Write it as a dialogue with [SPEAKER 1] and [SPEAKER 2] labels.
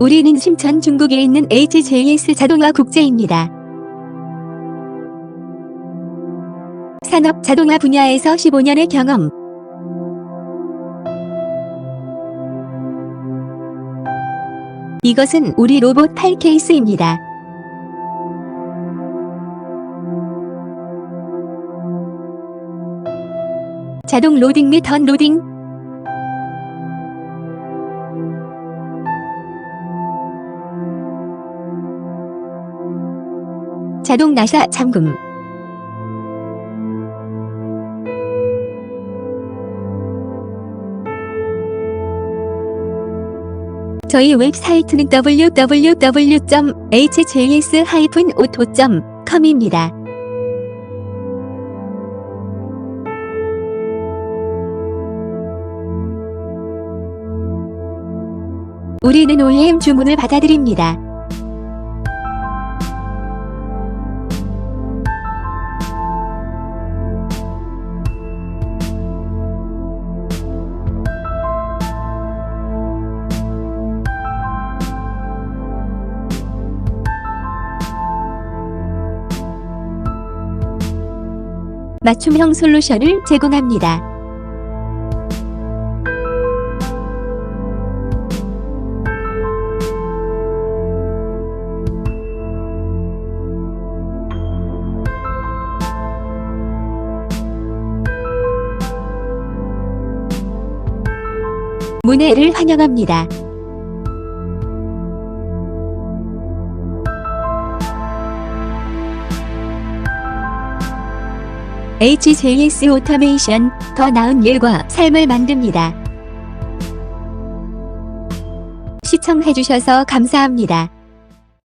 [SPEAKER 1] 우리는 심천 중국에 있는 HJS 자동화 국제입니다. 산업 자동화 분야에서 15년의 경험. 이것은 우리 로봇 8케이스입니다. 자동 로딩 및 던로딩 자동 나사 잠금 저희 웹사이트는 www.hjs-auto.com입니다. 우리는 OEM 주문을 받아들입니다. 맞춤형 솔루션을 제공합니다. 문해를 환영합니다. HJS 오토메이션 더 나은 일과 삶을 만듭니다. 시청해주셔서 감사합니다.